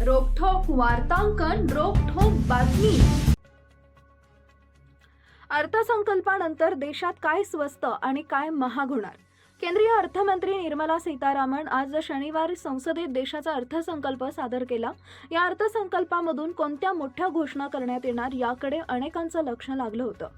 वार्तांकन रोखोक बातमी. अर्थसंकल्पानंतर देशात काय स्वस्त आणि काय महाग होणार केंद्रीय अर्थमंत्री निर्मला सीतारामन आज शनिवारी संसदेत देशाचा अर्थसंकल्प सादर केला. या अर्थसंकल्पामधून कोणत्या मोठ्या घोषणा करण्यात येणार याकडे अनेकांचं लक्ष लागलं होतं.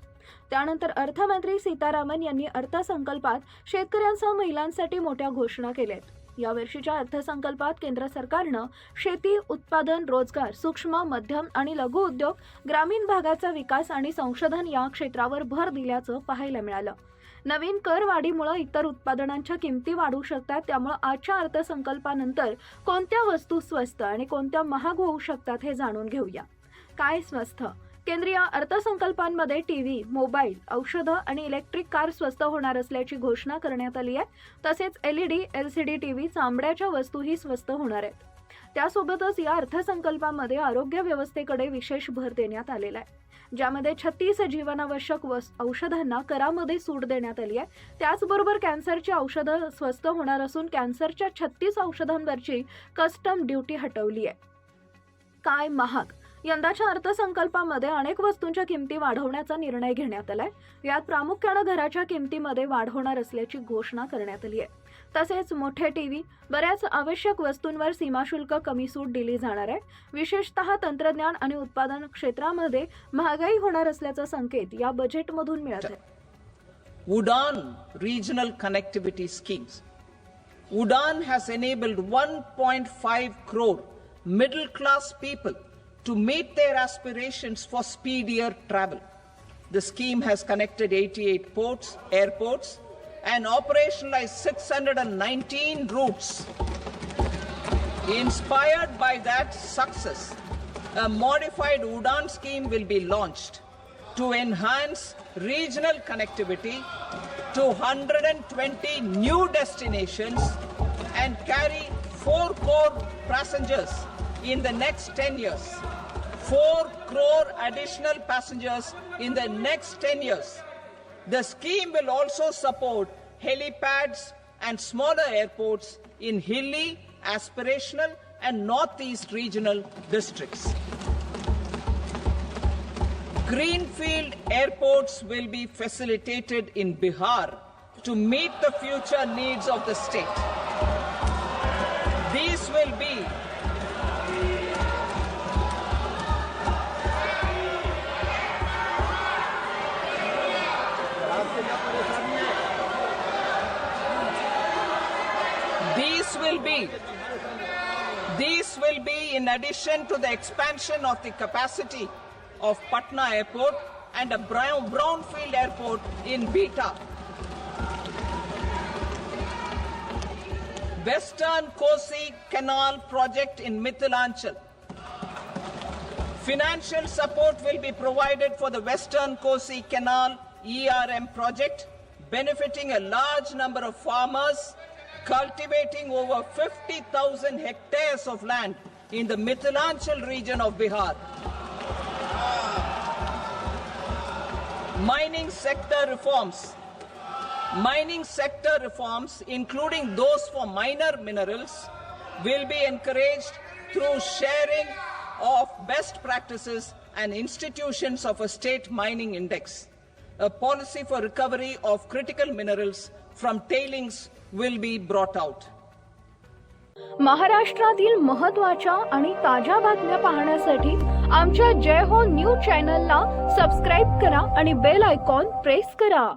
त्यानंतर अर्थमंत्री सीतारामन यांनी अर्थसंकल्पात शेतकऱ्यांसह महिलांसाठी मोठ्या घोषणा केल्या आहेत यावर्षीच्या अर्थसंकल्पात केंद्र सरकारनं शेती उत्पादन रोजगार सूक्ष्म मध्यम आणि लघु उद्योग ग्रामीण भागाचा विकास आणि संशोधन या क्षेत्रावर भर दिल्याचं पाहायला मिळालं. नवीन करवाढीमुळे इतर उत्पादनांच्या किमती वाढू शकतात त्यामुळे आजच्या अर्थसंकल्पानंतर कोणत्या वस्तू स्वस्त आणि कोणत्या महाग होऊ शकतात हे जाणून घेऊया. काय स्वस्त? केंद्रीय अर्थसंकल्पांमध्ये टीव्ही मोबाईल औषधं आणि इलेक्ट्रिक कार स्वस्त होणार असल्याची घोषणा करण्यात आली आहे. तसेच एलईडी एलसीडी टीव्ही चामड्याच्या वस्तूही स्वस्त होणार आहेत. त्यासोबतच या अर्थसंकल्पामध्ये आरोग्य व्यवस्थेकडे विशेष भर देण्यात आलेला आहे. ज्यामध्ये छत्तीस जीवनावश्यक औषधांना करामध्ये सूट देण्यात आली आहे. त्याचबरोबर कॅन्सरची औषधं स्वस्त होणार असून कॅन्सरच्या छत्तीस औषधांवरची कस्टम ड्युटी हटवली आहे. काय महाग? यंदाच्या अर्थसंकल्पामध्ये अनेक वस्तूंच्या किमती वाढवण्याचा निर्णय घेण्यात आलाय. यात प्रामुख्यानं घराच्या किमतीमध्ये वाढ होणार असल्याची घोषणा करण्यात आली आहे. तसेच मोठे टीव्ही बऱ्याच आवश्यक वस्तूंवर सीमाशुल्क कमी सूट दिली जाणार आहे. विशेषतः तंत्रज्ञान आणि उत्पादन क्षेत्रामध्ये महागाई होणार असल्याचा संकेत या बजेटमधून मिळत आहे. Udan regional connectivity schemes Udan has enabled one point five crore middle class people to meet their aspirations for speedier travel. The scheme has connected 88 ports, airports, and operationalized 619 routes. Inspired by that success, a modified UDAN scheme will be launched to enhance regional connectivity to 120 new destinations and carry 4 crore passengers in the next 10 years. 4 crore additional passengers in the next 10 years. The scheme will also support helipads and smaller airports in hilly, aspirational, and northeast regional districts. Greenfield airports will be facilitated in Bihar to meet the future needs of the state. These will be These will be these will be in addition to the expansion of the capacity of Patna Airport and a brown, brownfield airport in Beta. Western Kosi Canal project in Mithilanchal. Financial support will be provided for the Western Kosi Canal ERM project, benefiting a large number of farmers cultivating over 50,000 hectares of land in the Mithilanchal region of Bihar. Mining sector reforms. Mining sector reforms, including those for minor minerals, will be encouraged through sharing of best practices and institutions of a state mining index. A policy for recovery of critical minerals from tailings will be brought out. महाराष्ट्रातील महत्त्वाच्या आणि ताज्या बातम्या पाहण्यासाठी आमच्या जय हो news चॅनलला subscribe करा आणि बेल आयकॉन प्रेस करा